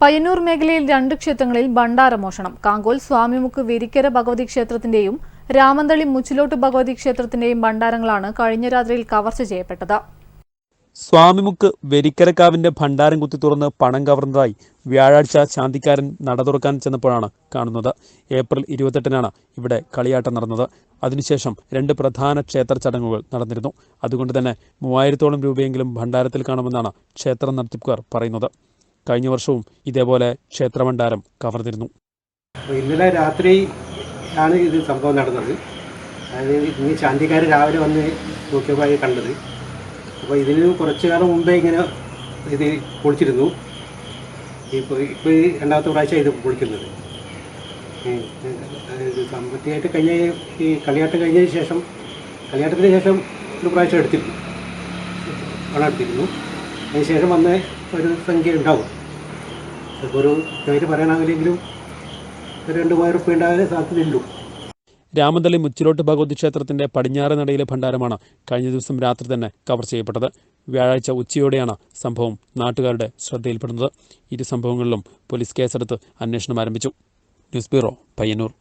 പയ്യന്നൂർ മേഖലയിൽ രണ്ട് ക്ഷേത്രങ്ങളിൽ ഭണ്ഡാരമോഷണം കാങ്കോൽ സ്വാമിമുക്ക് വിരിക്കര ഭഗവതി ക്ഷേത്രത്തിന്റെയും രാമന്തളി മുച്ചിലോട്ട് ഭഗവതി ക്ഷേത്രത്തിന്റെയും ഭണ്ഡാരങ്ങളാണ് കഴിഞ്ഞ രാത്രിയിൽ കവർച്ച ചെയ്യപ്പെട്ടത്. സ്വാമിമുക്ക് വെരിക്കരക്കാവിന്റെ ഭണ്ഡാരം കുത്തി തുറന്ന് പണം കവർന്നതായി വ്യാഴാഴ്ച ശാന്തിക്കാരൻ നട തുറക്കാൻ ചെന്നപ്പോഴാണ് കാണുന്നത്. ഏപ്രിൽ ഇരുപത്തെട്ടിനാണ് ഇവിടെ കളിയാട്ടം നടന്നത്. അതിനുശേഷം രണ്ട് പ്രധാന ക്ഷേത്ര ചടങ്ങുകൾ നടന്നിരുന്നു. അതുകൊണ്ട് തന്നെ മൂവായിരത്തോളം രൂപയെങ്കിലും ഭണ്ഡാരത്തിൽ കാണുമെന്നാണ് ക്ഷേത്ര നടത്തിപ്പുകാർ പറയുന്നത്. കഴിഞ്ഞ വർഷവും ഇതേപോലെ ക്ഷേത്രമണ്ഡാരം കവർന്നിരുന്നു ഇന്നലെ രാത്രി ആണ് ഇത് സംഭവം നടന്നത്. അതായത് ഇനി ശാന്തിക്കാർ രാവിലെ വന്ന് നോക്കിയപ്പോൾ കണ്ടത്. അപ്പോൾ ഇതിന് കുറച്ച് കാലം മുമ്പേ ഇങ്ങനെ ഇത് പൊളിച്ചിരുന്നു. ഇപ്പോൾ ഇപ്പോൾ രണ്ടാമത്തെ പ്രാവശ്യം ഇത് പൊളിക്കുന്നത്. സാമ്പത്തികമായിട്ട് കഴിഞ്ഞ ഈ കളിയാട്ടം കഴിഞ്ഞതിന് ശേഷം കളിയാട്ടത്തിന് ശേഷം ഒരു പ്രാവശ്യം എടുത്തിരുന്നു. പണം എടുത്തിരുന്നു. അതിന് ശേഷം വന്ന ഒരു സംഖ്യ ഉണ്ടാവും. ഇപ്പോൾ ഒരു പേര് പറയാനാവില്ലെങ്കിലും ഒരു രണ്ട് മൂവായിരം റുപ്യ ഉണ്ടാകാൻ സാധ്യതയുള്ളൂ. രാമന്തളി മുച്ചിലോട്ട് ഭഗവതി ക്ഷേത്രത്തിന്റെ പടിഞ്ഞാറ് നടയിലെ ഭണ്ഡാരമാണ് കഴിഞ്ഞ ദിവസം രാത്രി തന്നെ കവർ ചെയ്യപ്പെട്ടത്. വ്യാഴാഴ്ച ഉച്ചയോടെയാണ് സംഭവം നാട്ടുകാരുടെ ശ്രദ്ധയിൽപ്പെടുന്നത്. ഇരു സംഭവങ്ങളിലും പോലീസ് കേസെടുത്ത് അന്വേഷണം ആരംഭിച്ചു. News bureau Payyanur.